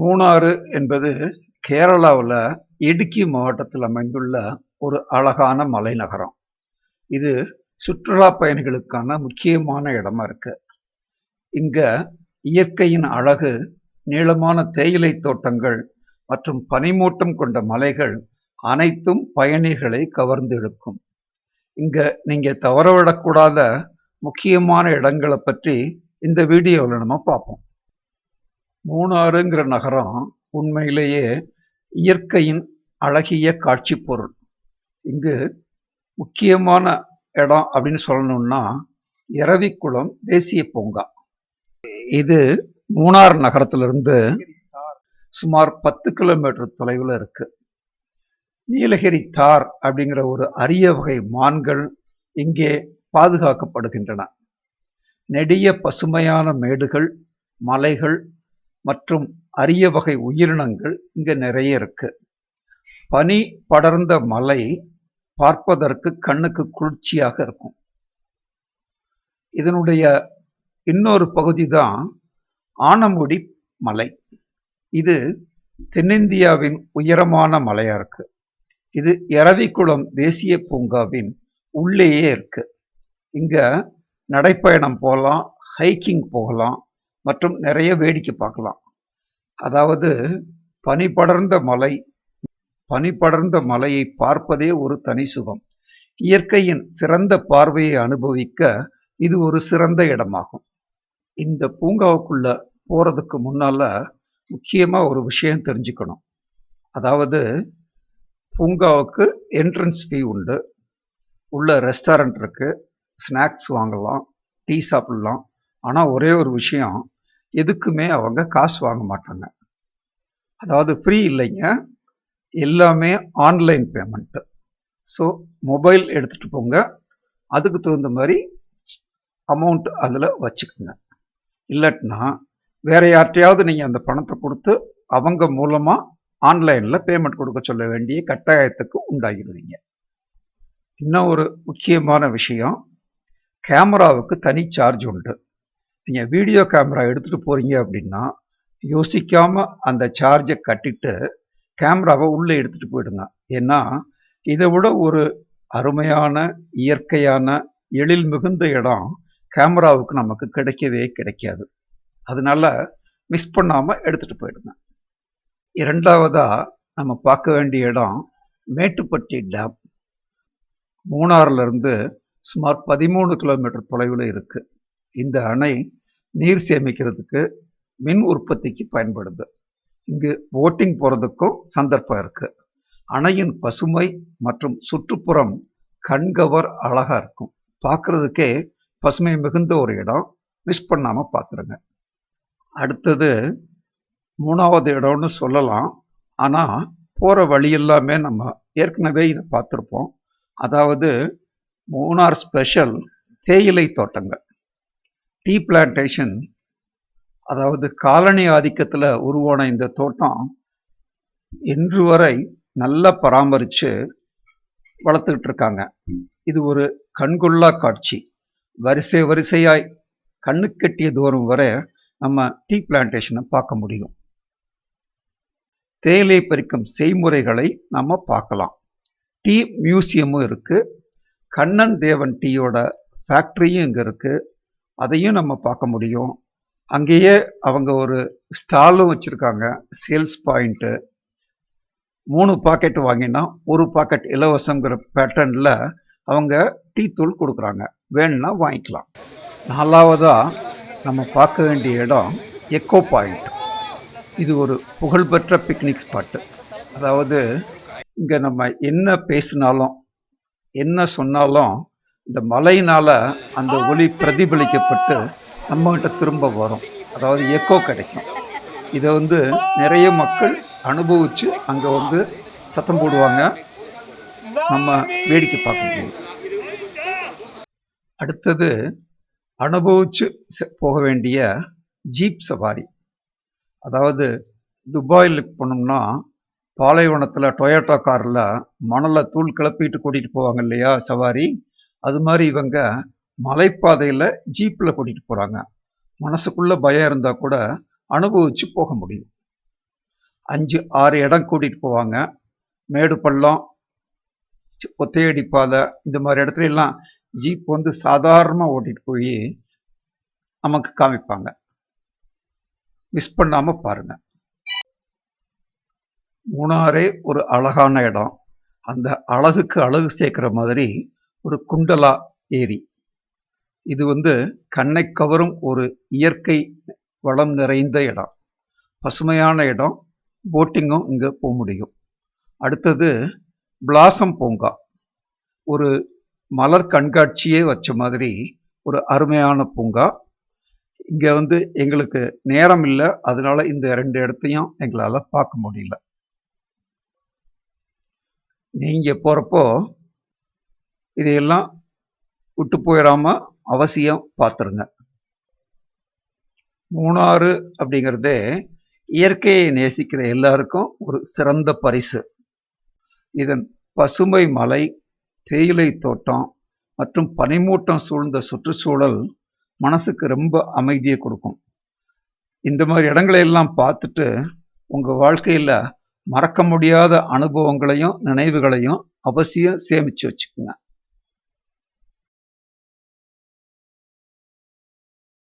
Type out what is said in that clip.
மூணாறு என்பது கேரளாவில் இடுக்கி மாவட்டத்தில் அமைந்துள்ள ஒரு அழகான மலைநகரம் இது சுற்றுலா பயணிகளுக்கான முக்கியமான இடமா இருக்கு. இங்க இயற்கையின் அழகு நீளமான தேயிலை தோட்டங்கள் மற்றும் பனிமூட்டம் கொண்ட மலைகள் அனைத்தும் பயணிகளை கவர்ந்து இழுக்கும். இங்க நீங்க தவறவிடக்கூடாத முக்கியமான இடங்களை பற்றி இந்த வீடியோவில் நம்ம பார்ப்போம். மூணாறுங்கிற நகரம் உண்மையிலேயே இயற்கையின் அழகிய காட்சி பொருள் இங்கு முக்கியமான இடம் அப்படின்னு சொல்லணும்னா இரவிக்குளம் தேசிய பூங்கா. இது மூணார் நகரத்திலிருந்து சுமார் பத்து கிலோமீட்டர் தொலைவில் இருக்கு. நீலகிரி தார் அப்படிங்கிற ஒரு அரிய வகை மான்கள் இங்கே பாதுகாக்கப்படுகின்றன. நெடிய பசுமையான மேடுகள் மலைகள் மற்றும் அரிய வகை உயிரினங்கள் இங்கே நிறைய இருக்கு. பனி படர்ந்த மலை பார்ப்பதற்கு கண்ணுக்கு குளிர்ச்சியாக இருக்கும். இதனுடைய இன்னொரு பகுதி தான் ஆனமுடி மலை. இது தென்னிந்தியாவின் உயரமான மலையா இருக்கு. இது எரவிக்குளம் தேசிய பூங்காவின் உள்ளேயே இருக்கு. இங்க நடைப்பயணம் போகலாம் ஹைக்கிங் போகலாம் மற்றும் நிறைய வேடிக்கை பார்க்கலாம். அதாவது பனி படர்ந்த மலை பனி படர்ந்த மலையை பார்ப்பதே ஒரு தனி சுகம். இயற்கையின் சிறந்த பார்வையை அனுபவிக்க இது ஒரு சிறந்த இடமாகும். இந்த பூங்காவுக்குள்ள போறதுக்கு முன்னால முக்கியமா ஒரு விஷயம் தெரிஞ்சுக்கணும். அதாவது பூங்காவுக்கு என்ட்ரன்ஸ் ஃபீ உண்டு. உள்ள ரெஸ்டாரண்ட் இருக்கு. ஸ்நாக்ஸ் வாங்கலாம் டீ சாப்பிடலாம். ஆனால் ஒரே ஒரு விஷயம் எதுக்குமே அவங்க காசு வாங்க மாட்டாங்க. அதாவது ஃப்ரீ இல்லைங்க. எல்லாமே ஆன்லைன் பேமெண்ட்டு ஸோ மொபைல் எடுத்துகிட்டு போங்க. அதுக்கு தகுந்த மாதிரி அமௌண்ட் அதில் வச்சுக்கோங்க. இல்லாட்டினா வேறு யார்கிட்டையாவது நீங்கள் அந்த பணத்தை கொடுத்து அவங்க மூலமாக ஆன்லைனில் பேமெண்ட் கொடுக்க சொல்ல வேண்டிய கட்டாயத்துக்கு உண்டாகிடுவீங்க. இன்னும் ஒரு முக்கியமான விஷயம் கேமராவுக்கு தனி சார்ஜ் உண்டு. நீங்கள் வீடியோ கேமரா எடுத்துகிட்டு போகிறீங்க அப்படின்னா யோசிக்காமல் அந்த சார்ஜை கட்டிட்டு கேமராவை உள்ளே எடுத்துகிட்டு போயிடுங்க. ஏன்னா இதை விட ஒரு அருமையான இயற்கையான எழில் மிகுந்த இடம் கேமராவுக்கு நமக்கு கிடைக்கவே கிடைக்காது. அதனால மிஸ் பண்ணாமல் எடுத்துகிட்டு போயிடுங்க. இரண்டாவதாக நம்ம பார்க்க வேண்டிய இடம் மேட்டுப்பட்டி டேம் மூணாறுலேருந்து சுமார் பதிமூணு கிலோமீட்டர் தொலைவில் இருக்குது இந்த அணை நீர் சேமிக்கிறதுக்கு மின் உற்பத்திக்கு பயன்படுது. இங்கு போட்டிங் போகிறதுக்கும் சந்தர்ப்பம் இருக்கு. அணையின் பசுமை மற்றும் சுற்றுப்புறம் கண்கவர் அழகா இருக்கும். பார்க்கறதுக்கே பசுமை மிகுந்த ஒரு இடம். மிஸ் பண்ணாம பார்த்துருங்க அடுத்தது மூணாவது இடம்னு சொல்லலாம். ஆனால் போகிற வழி எல்லாமே நம்ம ஏற்கனவே இதை பார்த்துருப்போம் அதாவது மூணார் ஸ்பெஷல் தேயிலை தோட்டங்கள். டீ பிளான்டேஷன் அதாவது காலனி ஆதிக்கத்தில் உருவான இந்த தோட்டம் இன்று வரை நல்லா பராமரித்து வளர்த்துக்கிட்டு இருக்காங்க. இது ஒரு கண்கொள்ளா காட்சி. வரிசை வரிசையாய் கண்ணு கட்டிய தூரம் வரை நம்ம டீ பிளான்டேஷனை பார்க்க முடியும். தேயிலை பறிக்கும் செய்முறைகளை நம்ம பார்க்கலாம். டீ மியூசியமும் இருக்குது கண்ணன் தேவன் டீயோட ஃபேக்ட்ரியும் இங்கே இருக்குது அதையும் நம்ம பார்க்க முடியும். அங்கேயே அவங்க ஒரு ஸ்டாலும் வச்சுருக்காங்க சேல்ஸ் பாயிண்ட்டு மூணு பாக்கெட் வாங்கினா ஒரு பாக்கெட் இலவசங்கிற பேட்டர்னில் அவங்க டீ தூள் கொடுக்குறாங்க. வேணும்னா வாங்கிக்கலாம். நாலாவதாக நம்ம பார்க்க வேண்டிய இடம் எக்கோ பாயிண்ட் இது ஒரு புகழ்பெற்ற பிக்னிக் ஸ்பாட்டு அதாவது இங்கே நம்ம என்ன பேசினாலும் என்ன சொன்னாலும் இந்த மலையினால் அந்த ஒளி பிரதிபலிக்கப்பட்டு நம்மகிட்ட திரும்ப வரும். அதாவது எக்கோ கிடைக்கும். இதை வந்து நிறைய மக்கள் அனுபவித்து அங்கே வந்து சத்தம் போடுவாங்க. நம்ம வேடிக்கை பார்க்க முடியும் அடுத்தது அனுபவிச்சு போக வேண்டிய ஜீப் சவாரி. அதாவது துபாயில் போனோம்னா பாலைவனத்தில் டொயோட்டோ காரில் மணலை தூள் கிளப்பிட்டு கூட்டிகிட்டு போவாங்க இல்லையா சவாரி? அது மாதிரி இவங்க மலைப்பாதையில் ஜீப்பில் கூட்டிகிட்டு போகிறாங்க மனசுக்குள்ள பயம் இருந்தால் கூட அனுபவிச்சு போக முடியும். அஞ்சு ஆறு இடம் கூட்டிகிட்டு போவாங்க. மேடு பள்ளம் ஒத்தையடி பாதை இந்த மாதிரி இடத்துல எல்லாம் ஜீப் வந்து சாதாரணமாக ஓட்டிட்டு போய் நமக்கு காமிப்பாங்க. மிஸ் பண்ணாம பாருங்க. மூணாரே ஒரு அழகான இடம். அந்த அழகுக்கு அழகு சேர்க்குற மாதிரி ஒரு குண்டலா ஏரி. இது வந்து கண்ணை கவரும் ஒரு இயற்கை வளம் நிறைந்த இடம். பசுமையான இடம். போட்டிங்கும் இங்கே போக முடியும். அடுத்தது பிளாசம் பூங்கா. ஒரு மலர் கண்காட்சியே வச்ச மாதிரி ஒரு அருமையான பூங்கா. இங்கே வந்து எங்களுக்கு நேரம் இல்லை. அதனால இந்த ரெண்டு இடத்தையும் எங்களால் பார்க்க முடியல. நீங்கள் போகிறப்போ இதையெல்லாம் விட்டு போயிடாம அவசியம் பார்த்துருங்க. மூணாறு அப்படிங்கிறதே இயற்கையை நேசிக்கிற எல்லாருக்கும் ஒரு சிறந்த பரிசு. இதன் பசுமை மலை தேயிலை தோட்டம் மற்றும் பனிமூட்டம் சூழ்ந்த சுற்றுச்சூழல் மனசுக்கு ரொம்ப அமைதியை கொடுக்கும். இந்த மாதிரி இடங்களை எல்லாம் பார்த்துட்டு உங்கள் வாழ்க்கையில் மறக்க முடியாத அனுபவங்களையும் நினைவுகளையும் அவசியம் சேமித்து வச்சுக்கோங்க.